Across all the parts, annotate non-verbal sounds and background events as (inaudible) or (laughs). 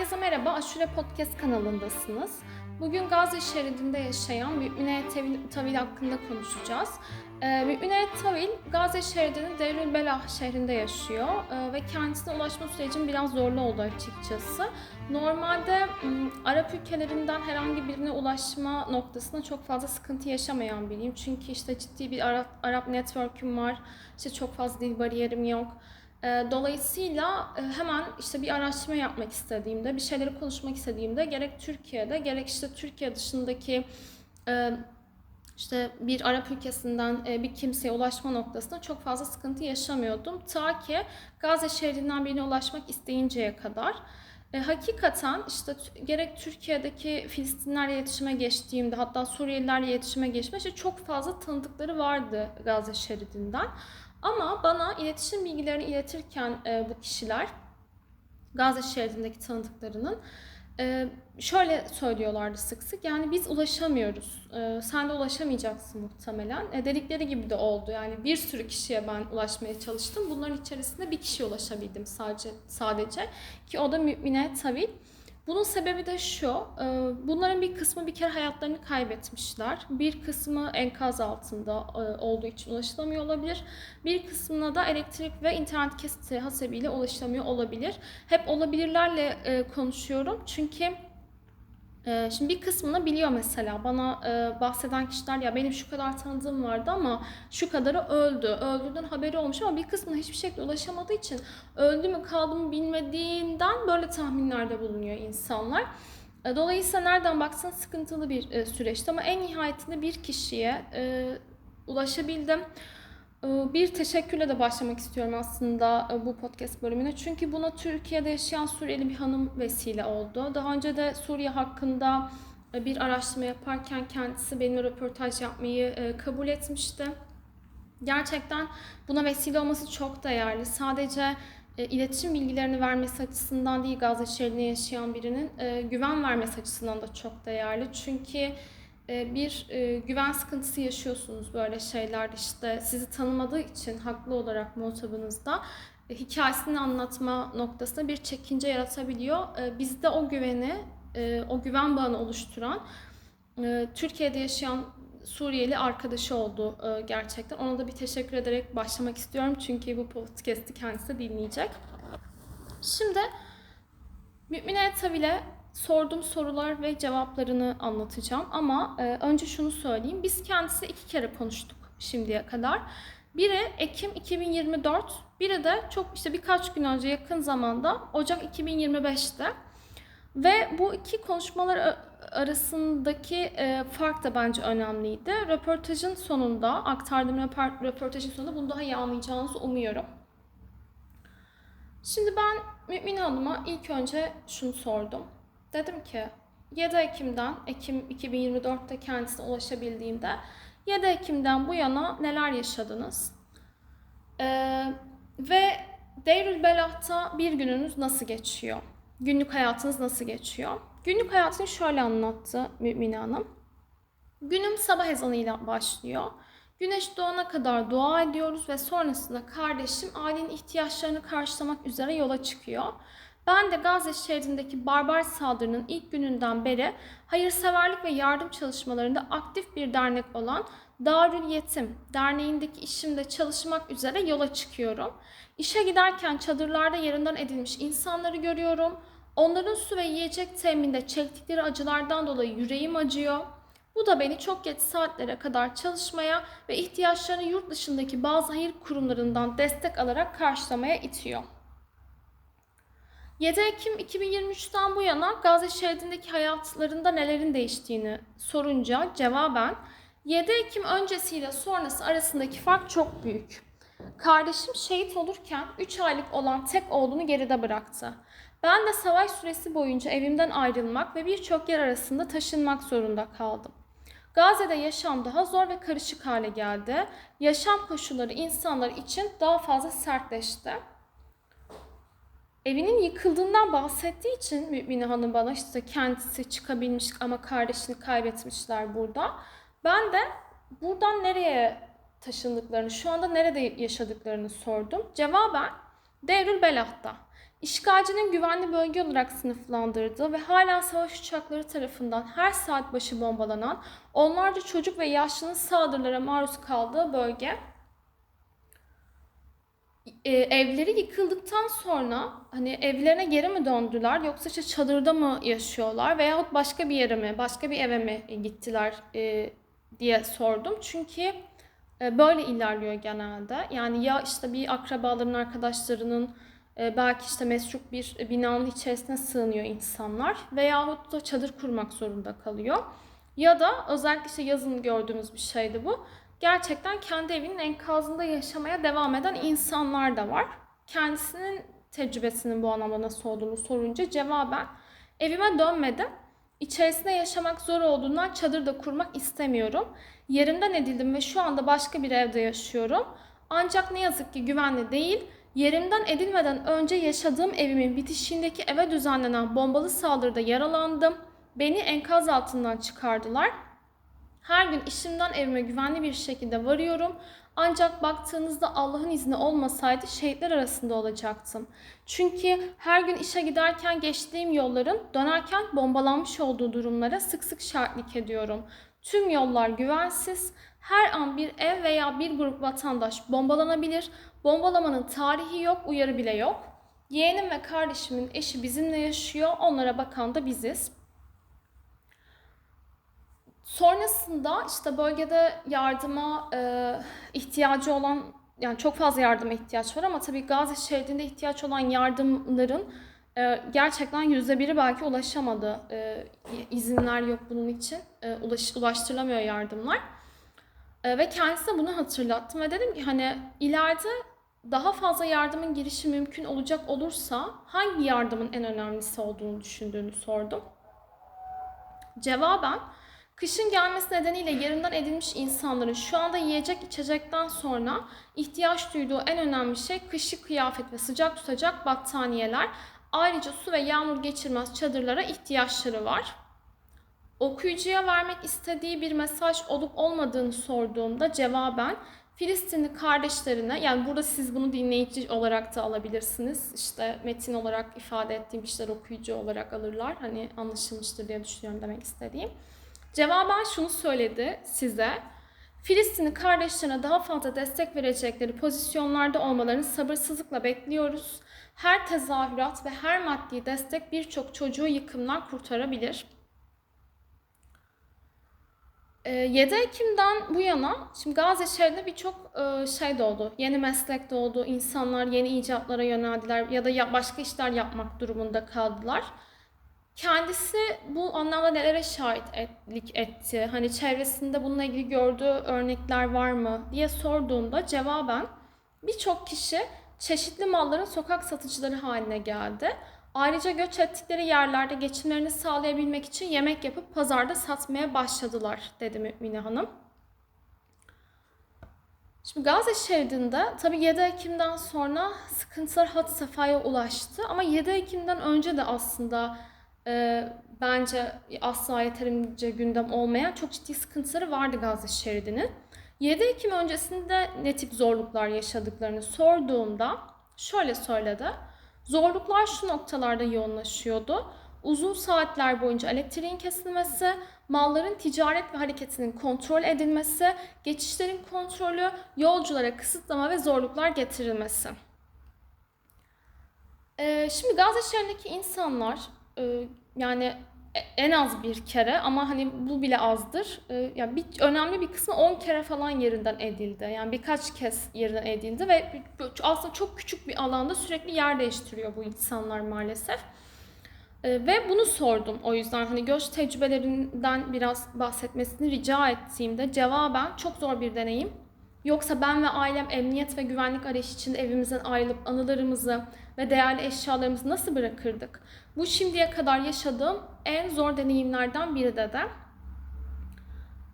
Herkese merhaba, Aşure Podcast kanalındasınız. Bugün Gazze şeridinde yaşayan Mümine Tavil, hakkında konuşacağız. Ee, Mümine Tavil, Gazze şeridinin Deirül Belah şehrinde yaşıyor ee, ve kendisine ulaşma sürecinin biraz zorlu olduğu açıkçası. Normalde Arap ülkelerinden herhangi birine ulaşma noktasında çok fazla sıkıntı yaşamayan biriyim. Çünkü işte ciddi bir Arap, Arap network'üm var, işte çok fazla dil bariyerim yok. Ee, Dolayısıyla e, hemen işte bir araştırma yapmak istediğimde, bir şeyleri konuşmak istediğimde gerek Türkiye'de gerek işte Türkiye dışındaki e, işte bir Arap ülkesinden e, bir kimseye ulaşma noktasında çok fazla sıkıntı yaşamıyordum. Ta ki Gazze şehrinden birine ulaşmak isteyinceye kadar. Hakikaten işte gerek Türkiye'deki Filistinlerle iletişime geçtiğimde hatta Suriyelilerle iletişime geçme işte çok fazla tanıdıkları vardı Gazze şeridinden. Ama bana iletişim bilgilerini iletirken e, bu kişiler Gazze şeridindeki tanıdıklarının e, şöyle söylüyorlardı sık sık yani biz ulaşamıyoruz. E, sen de ulaşamayacaksın muhtemelen. E, dedikleri gibi de oldu. Yani bir sürü kişiye ben ulaşmaya çalıştım. Bunların içerisinde bir kişiye ulaşabildim sadece sadece ki o da Mümine Tavil. Bunun sebebi de şu, e, bunların bir kısmı bir kere hayatlarını kaybetmişler. Bir kısmı enkaz altında e, olduğu için ulaşılamıyor olabilir. Bir kısmına da elektrik ve internet kesiti hasebiyle ulaşılamıyor olabilir. Hep olabilirlerle e, konuşuyorum çünkü şimdi bir kısmını biliyor mesela bana e, bahseden kişiler ya benim şu kadar tanıdığım vardı ama şu kadarı öldü. Öldüğünden haberi olmuş ama bir kısmına hiçbir şekilde ulaşamadığı için öldü mü kaldı mı bilmediğinden böyle tahminlerde bulunuyor insanlar. E, Dolayısıyla nereden baksan sıkıntılı bir e, süreçti ama en nihayetinde bir kişiye ulaşabildim. E, Bir teşekkürle de başlamak istiyorum aslında e, bu podcast bölümüne. Çünkü buna Türkiye'de yaşayan Suriyeli bir hanım vesile oldu. Daha önce de Suriye hakkında e, bir araştırma yaparken kendisi benimle röportaj yapmayı e, kabul etmişti. Gerçekten buna vesile olması çok değerli. Sadece iletişim bilgilerini vermesi açısından değil Gazze şehrinde yaşayan birinin güven vermesi açısından da çok değerli. Çünkü bir e, güven sıkıntısı yaşıyorsunuz böyle şeyler işte sizi tanımadığı için haklı olarak muhatabınızda e, hikayesini anlatma noktasında bir çekince yaratabiliyor. E, bizde o güveni, e, o güven bağını oluşturan Türkiye'de yaşayan Suriyeli arkadaşı oldu gerçekten. Ona da bir teşekkür ederek başlamak istiyorum çünkü bu podcast'i kendisi dinleyecek. Şimdi Mümine Tavil'e sorduğum sorular ve cevaplarını anlatacağım ama e, önce şunu söyleyeyim. Biz kendisi iki kere konuştuk şimdiye kadar. Biri Ekim 2024, biri de çok işte birkaç gün önce yakın zamanda Ocak 2025'te. Ve bu iki konuşmalar arasındaki e, fark da bence önemliydi. Röportajın sonunda, aktardığım röportajın sonunda bunu daha iyi anlayacağınızı umuyorum. Şimdi ben Mümin Hanım'a ilk önce şunu sordum. Dedim ki 7 Ekim'den, Ekim 2024'te kendisine ulaşabildiğimde 7 Ekim'den bu yana neler yaşadınız? Ee, ve Deirül Belah'ta bir gününüz nasıl geçiyor? Günlük hayatınız nasıl geçiyor? Günlük hayatını şöyle anlattı Mümine Hanım. Günüm sabah ezanıyla başlıyor. Güneş doğana kadar dua ediyoruz ve sonrasında kardeşim ailenin ihtiyaçlarını karşılamak üzere yola çıkıyor. Ben de Gazze şehrindeki barbar saldırının ilk gününden beri hayırseverlik ve yardım çalışmalarında aktif bir dernek olan Darül Yetim Derneği'ndeki işimde çalışmak üzere yola çıkıyorum. İşe giderken çadırlarda yerinden edilmiş insanları görüyorum. Onların su ve yiyecek teminde çektikleri acılardan dolayı yüreğim acıyor. Bu da beni çok geç saatlere kadar çalışmaya ve ihtiyaçlarını yurt dışındaki bazı hayır kurumlarından destek alarak karşılamaya itiyor. 7 Ekim 2023'ten bu yana Gazze şeridindeki hayatlarında nelerin değiştiğini sorunca cevaben 7 Ekim öncesiyle sonrası arasındaki fark çok büyük. Kardeşim şehit olurken 3 aylık olan tek oğlunu geride bıraktı. Ben de savaş süresi boyunca evimden ayrılmak ve birçok yer arasında taşınmak zorunda kaldım. Gazze'de yaşam daha zor ve karışık hale geldi. Yaşam koşulları insanlar için daha fazla sertleşti. Evinin yıkıldığından bahsettiği için Mümine Hanım bana işte kendisi çıkabilmiş ama kardeşini kaybetmişler burada. Ben de buradan nereye taşındıklarını, şu anda nerede yaşadıklarını sordum. Cevaben Devrül Belah'ta. İşgalcinin güvenli bölge olarak sınıflandırdığı ve hala savaş uçakları tarafından her saat başı bombalanan onlarca çocuk ve yaşlının saldırılara maruz kaldığı bölge. E, evleri yıkıldıktan sonra hani evlerine geri mi döndüler yoksa işte çadırda mı yaşıyorlar veyahut başka bir yere mi, başka bir eve mi gittiler e, diye sordum. Çünkü e, böyle ilerliyor genelde. Yani ya işte bir akrabaların, arkadaşlarının e, belki işte mescuk bir binanın içerisine sığınıyor insanlar veyahut da çadır kurmak zorunda kalıyor. Ya da özellikle işte yazın gördüğümüz bir şeydi bu. Gerçekten kendi evinin enkazında yaşamaya devam eden insanlar da var. Kendisinin tecrübesinin bu anlamda nasıl olduğunu sorunca cevaben evime dönmedim. İçerisinde yaşamak zor olduğundan çadır da kurmak istemiyorum. Yerimden edildim ve şu anda başka bir evde yaşıyorum. Ancak ne yazık ki güvenli değil. Yerimden edilmeden önce yaşadığım evimin bitişiğindeki eve düzenlenen bombalı saldırıda yaralandım. Beni enkaz altından çıkardılar. Her gün işimden evime güvenli bir şekilde varıyorum. Ancak baktığınızda Allah'ın izni olmasaydı şehitler arasında olacaktım. Çünkü her gün işe giderken geçtiğim yolların dönerken bombalanmış olduğu durumlara sık sık şahitlik ediyorum. Tüm yollar güvensiz. Her an bir ev veya bir grup vatandaş bombalanabilir. Bombalamanın tarihi yok, uyarı bile yok. Yeğenim ve kardeşimin eşi bizimle yaşıyor. Onlara bakan da biziz. Sonrasında işte bölgede yardıma e, ihtiyacı olan yani çok fazla yardıma ihtiyaç var ama tabii Gazze şeridinde ihtiyaç olan yardımların e, gerçekten yüzde biri belki ulaşamadı. E, izinler yok bunun için. E, ulaş, ulaştırılamıyor yardımlar. E, ve kendisine bunu hatırlattım ve dedim ki hani ileride daha fazla yardımın girişi mümkün olacak olursa hangi yardımın en önemlisi olduğunu düşündüğünü sordum. Cevaben Kışın gelmesi nedeniyle yerinden edilmiş insanların şu anda yiyecek içecekten sonra ihtiyaç duyduğu en önemli şey kışlık kıyafet ve sıcak tutacak battaniyeler. Ayrıca su ve yağmur geçirmez çadırlara ihtiyaçları var. Okuyucuya vermek istediği bir mesaj olup olmadığını sorduğumda cevaben Filistinli kardeşlerine yani burada siz bunu dinleyici olarak da alabilirsiniz. İşte metin olarak ifade ettiğim işler okuyucu olarak alırlar. Hani anlaşılmıştır diye düşünüyorum demek istediğim. Cevaben şunu söyledi size. Filistinli kardeşlerine daha fazla destek verecekleri pozisyonlarda olmalarını sabırsızlıkla bekliyoruz. Her tezahürat ve her maddi destek birçok çocuğu yıkımdan kurtarabilir. 7 ee, Ekim'den bu yana şimdi Gazze şehrinde birçok e, şey doğdu. Yeni meslek doğdu. İnsanlar yeni icatlara yöneldiler ya da başka işler yapmak durumunda kaldılar. Kendisi bu anlamda nelere şahitlik etti? Hani çevresinde bununla ilgili gördüğü örnekler var mı diye sorduğumda cevaben birçok kişi çeşitli malların sokak satıcıları haline geldi. Ayrıca göç ettikleri yerlerde geçimlerini sağlayabilmek için yemek yapıp pazarda satmaya başladılar dedi Mümine Hanım. Şimdi Gazze şeridinde tabi 7 Ekim'den sonra sıkıntılar hat safhaya ulaştı ama 7 Ekim'den önce de aslında e, bence asla yeterince gündem olmayan çok ciddi sıkıntıları vardı Gazze şeridinin. 7 Ekim öncesinde ne tip zorluklar yaşadıklarını sorduğumda şöyle söyledi. Zorluklar şu noktalarda yoğunlaşıyordu. Uzun saatler boyunca elektriğin kesilmesi, malların ticaret ve hareketinin kontrol edilmesi, geçişlerin kontrolü, yolculara kısıtlama ve zorluklar getirilmesi. Ee, şimdi Gazze şehrindeki insanlar e, yani e, en az bir kere ama hani bu bile azdır. E, yani bir önemli bir kısmı 10 kere falan yerinden edildi. Yani birkaç kez yerinden edildi ve aslında çok küçük bir alanda sürekli yer değiştiriyor bu insanlar maalesef. Ve bunu sordum o yüzden hani göç tecrübelerinden biraz bahsetmesini rica ettiğimde cevaben çok zor bir deneyim. Yoksa ben ve ailem emniyet ve güvenlik arayışı için evimizden ayrılıp anılarımızı ve değerli eşyalarımızı nasıl bırakırdık? Bu şimdiye kadar yaşadığım en zor deneyimlerden biri dedim.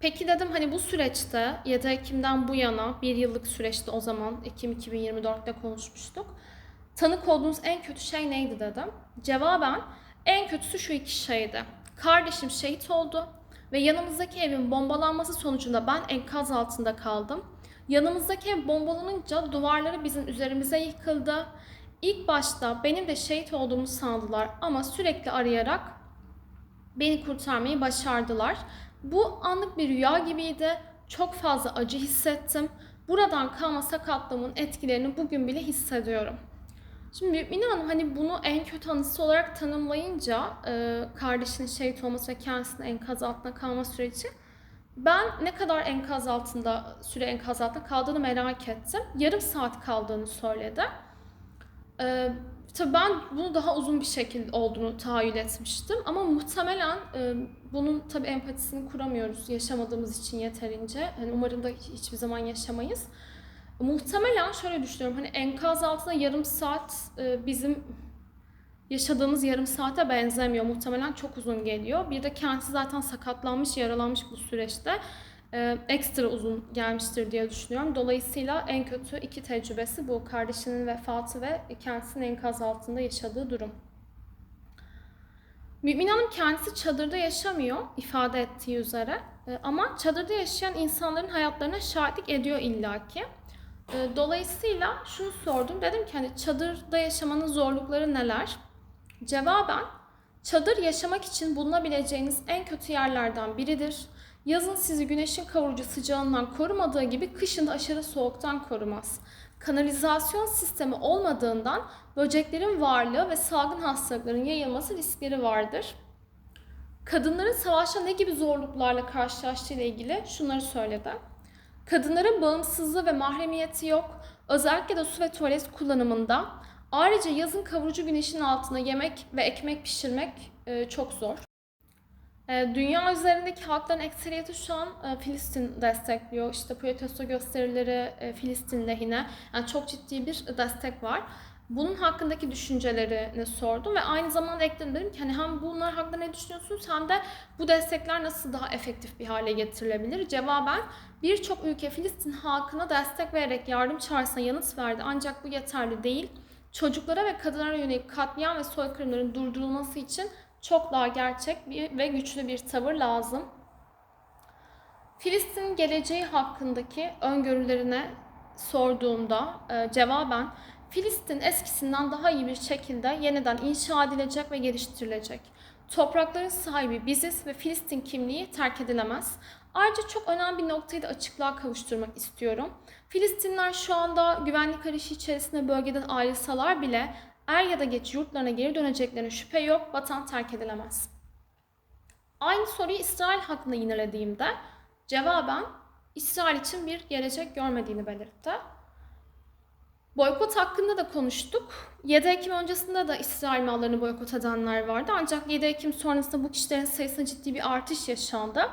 Peki dedim hani bu süreçte 7 Ekim'den bu yana bir yıllık süreçte o zaman Ekim 2024'te konuşmuştuk. Tanık olduğunuz en kötü şey neydi dedim. Cevaben en kötüsü şu iki şeydi. Kardeşim şehit oldu ve yanımızdaki evin bombalanması sonucunda ben enkaz altında kaldım. Yanımızdaki ev bombalanınca duvarları bizim üzerimize yıkıldı. İlk başta benim de şehit olduğumu sandılar ama sürekli arayarak beni kurtarmayı başardılar. Bu anlık bir rüya gibiydi. Çok fazla acı hissettim. Buradan kalma sakatlığımın etkilerini bugün bile hissediyorum. Şimdi Mümine Hanım hani bunu en kötü anısı olarak tanımlayınca e, kardeşinin şehit olması ve kendisinin enkaz altında kalma süreci ben ne kadar enkaz altında, süre enkaz altında kaldığını merak ettim. Yarım saat kaldığını söyledi. Ee, tabii ben bunu daha uzun bir şekilde olduğunu tahayyül etmiştim. Ama muhtemelen e, bunun tabii empatisini kuramıyoruz yaşamadığımız için yeterince. Hani umarım da hiçbir zaman yaşamayız. Muhtemelen şöyle düşünüyorum. Hani enkaz altında yarım saat e, bizim yaşadığımız yarım saate benzemiyor. Muhtemelen çok uzun geliyor. Bir de kendisi zaten sakatlanmış, yaralanmış bu süreçte. Ee, ekstra uzun gelmiştir diye düşünüyorum. Dolayısıyla en kötü iki tecrübesi bu. Kardeşinin vefatı ve kendisinin enkaz altında yaşadığı durum. Mümin Hanım kendisi çadırda yaşamıyor ifade ettiği üzere. Ee, ama çadırda yaşayan insanların hayatlarına şahitlik ediyor illaki. Ee, dolayısıyla şunu sordum. Dedim ki hani çadırda yaşamanın zorlukları neler? Cevaben, çadır yaşamak için bulunabileceğiniz en kötü yerlerden biridir. Yazın sizi güneşin kavurucu sıcağından korumadığı gibi kışın da aşırı soğuktan korumaz. Kanalizasyon sistemi olmadığından böceklerin varlığı ve salgın hastalıkların yayılması riskleri vardır. Kadınların savaşta ne gibi zorluklarla karşılaştığı ile ilgili şunları söyledi. Kadınların bağımsızlığı ve mahremiyeti yok. Özellikle de su ve tuvalet kullanımında Ayrıca yazın kavurucu güneşin altında yemek ve ekmek pişirmek e, çok zor. E, dünya üzerindeki halkların ekseriyeti şu an e, Filistin destekliyor. İşte protesto gösterileri Filistin lehine. Yani çok ciddi bir destek var. Bunun hakkındaki düşüncelerini sordum ve aynı zamanda ekledim dedim ki hani hem bunlar hakkında ne düşünüyorsunuz hem de bu destekler nasıl daha efektif bir hale getirilebilir? Cevaben birçok ülke Filistin halkına destek vererek yardım çağrısına yanıt verdi ancak bu yeterli değil çocuklara ve kadınlara yönelik katliam ve soykırımların durdurulması için çok daha gerçek bir ve güçlü bir tavır lazım. Filistin geleceği hakkındaki öngörülerine sorduğumda e, cevaben Filistin eskisinden daha iyi bir şekilde yeniden inşa edilecek ve geliştirilecek. Toprakların sahibi biziz ve Filistin kimliği terk edilemez. Ayrıca çok önemli bir noktayı da açıklığa kavuşturmak istiyorum. Filistinler şu anda güvenlik arayışı içerisinde bölgeden ayrılsalar bile er ya da geç yurtlarına geri döneceklerine şüphe yok, vatan terk edilemez. Aynı soruyu İsrail hakkında yinelediğimde cevaben İsrail için bir gelecek görmediğini belirtti. Boykot hakkında da konuştuk. 7 Ekim öncesinde de İsrail mallarını boykot edenler vardı. Ancak 7 Ekim sonrasında bu kişilerin sayısında ciddi bir artış yaşandı.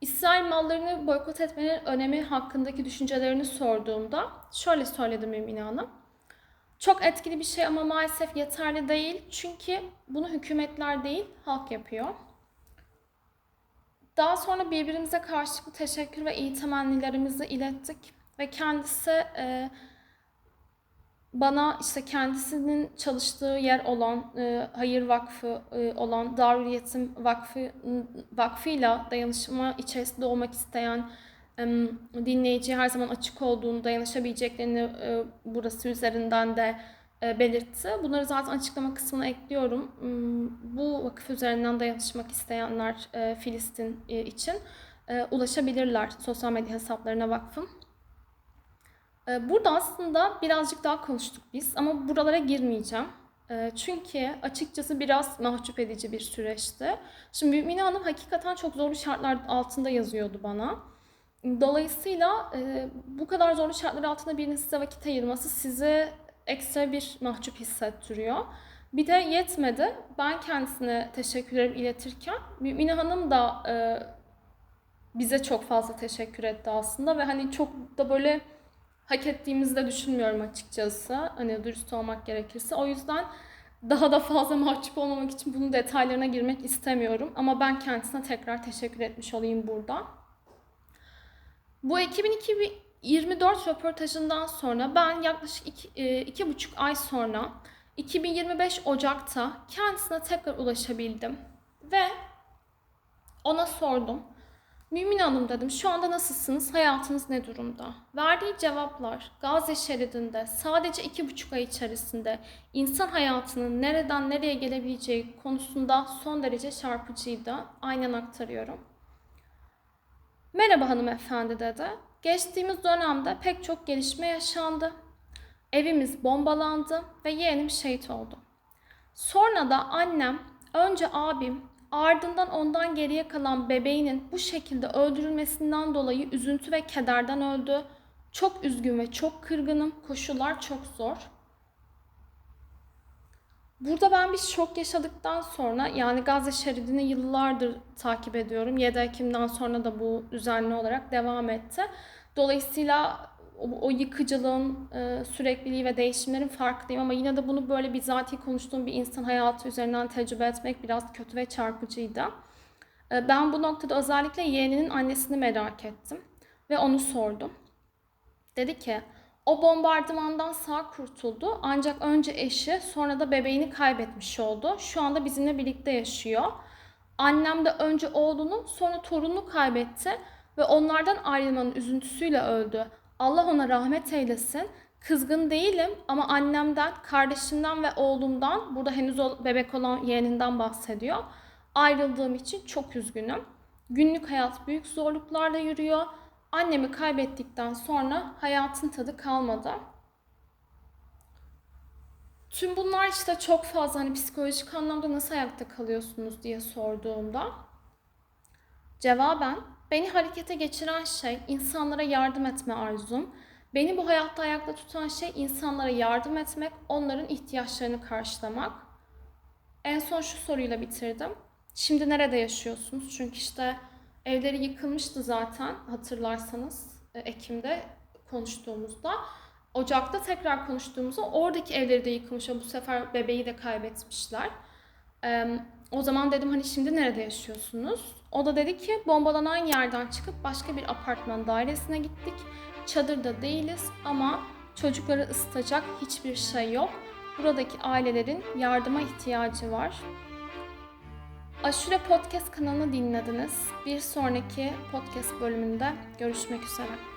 İsrail mallarını boykot etmenin önemi hakkındaki düşüncelerini sorduğumda şöyle söyledim Emine Hanım. Çok etkili bir şey ama maalesef yeterli değil. Çünkü bunu hükümetler değil, halk yapıyor. Daha sonra birbirimize karşı bu teşekkür ve iyi temennilerimizi ilettik. Ve kendisi e, bana işte kendisinin çalıştığı yer olan e, Hayır Vakfı e, olan Darül Yetim Vakfı Vakfı'yla dayanışma içerisinde olmak isteyen e, dinleyici her zaman açık olduğunu, dayanışabileceklerini e, burası üzerinden de e, belirtti. Bunları zaten açıklama kısmına ekliyorum. Bu vakıf üzerinden dayanışmak isteyenler e, Filistin e, için e, ulaşabilirler sosyal medya hesaplarına vakfın. Ee, burada aslında birazcık daha konuştuk biz ama buralara girmeyeceğim. Ee, çünkü açıkçası biraz mahcup edici bir süreçti. Şimdi Mümine Hanım hakikaten çok zorlu şartlar altında yazıyordu bana. Dolayısıyla e, bu kadar zorlu şartlar altında birinin size vakit ayırması sizi ekstra bir mahcup hissettiriyor. Bir de yetmedi. Ben kendisine teşekkürlerimi iletirken Mümine Hanım da e, bize çok fazla teşekkür etti aslında ve hani çok da böyle hak ettiğimizi de düşünmüyorum açıkçası. Hani dürüst olmak gerekirse. O yüzden daha da fazla (laughs) mahcup olmamak için bunun detaylarına girmek istemiyorum. Ama ben kendisine tekrar teşekkür etmiş olayım burada. Bu 2024 röportajından sonra ben yaklaşık iki, e, iki buçuk ay sonra 2025 Ocak'ta kendisine tekrar ulaşabildim. Ve ona sordum. Mümin Hanım dedim şu anda nasılsınız? Hayatınız ne durumda? Verdiği cevaplar Gazze şeridinde sadece iki buçuk ay içerisinde insan hayatının nereden nereye gelebileceği konusunda son derece çarpıcıydı. Aynen aktarıyorum. Merhaba hanımefendi dedi. Geçtiğimiz dönemde pek çok gelişme yaşandı. Evimiz bombalandı ve yeğenim şehit oldu. Sonra da annem, önce abim, ardından ondan geriye kalan bebeğinin bu şekilde öldürülmesinden dolayı üzüntü ve kederden öldü. Çok üzgün ve çok kırgınım. Koşullar çok zor. Burada ben bir şok yaşadıktan sonra yani Gazze şeridini yıllardır takip ediyorum. 7 Ekim'den sonra da bu düzenli olarak devam etti. Dolayısıyla o, o yıkıcılığın e, sürekliliği ve değişimlerin farkındayım ama yine de bunu böyle bizatihi konuştuğum bir insan hayatı üzerinden tecrübe etmek biraz kötü ve çarpıcıydı. E, ben bu noktada özellikle yeğeninin annesini merak ettim ve onu sordum. Dedi ki o bombardımandan sağ kurtuldu ancak önce eşi sonra da bebeğini kaybetmiş oldu. Şu anda bizimle birlikte yaşıyor. Annem de önce oğlunu sonra torununu kaybetti ve onlardan ayrılmanın üzüntüsüyle öldü. Allah ona rahmet eylesin. Kızgın değilim ama annemden, kardeşimden ve oğlumdan, burada henüz bebek olan yeğeninden bahsediyor. Ayrıldığım için çok üzgünüm. Günlük hayat büyük zorluklarla yürüyor. Annemi kaybettikten sonra hayatın tadı kalmadı. Tüm bunlar işte çok fazla hani psikolojik anlamda nasıl ayakta kalıyorsunuz diye sorduğumda cevaben beni harekete geçiren şey insanlara yardım etme arzum. Beni bu hayatta ayakta tutan şey insanlara yardım etmek, onların ihtiyaçlarını karşılamak. En son şu soruyla bitirdim. Şimdi nerede yaşıyorsunuz? Çünkü işte evleri yıkılmıştı zaten hatırlarsanız e, Ekim'de konuştuğumuzda. Ocak'ta tekrar konuştuğumuzda oradaki evleri de yıkılmış bu sefer bebeği de kaybetmişler. O zaman dedim hani şimdi nerede yaşıyorsunuz? O da dedi ki bombalanan yerden çıkıp başka bir apartman dairesine gittik. Çadırda değiliz ama çocukları ısıtacak hiçbir şey yok. Buradaki ailelerin yardıma ihtiyacı var. Aşure Podcast kanalını dinlediniz. Bir sonraki podcast bölümünde görüşmek üzere.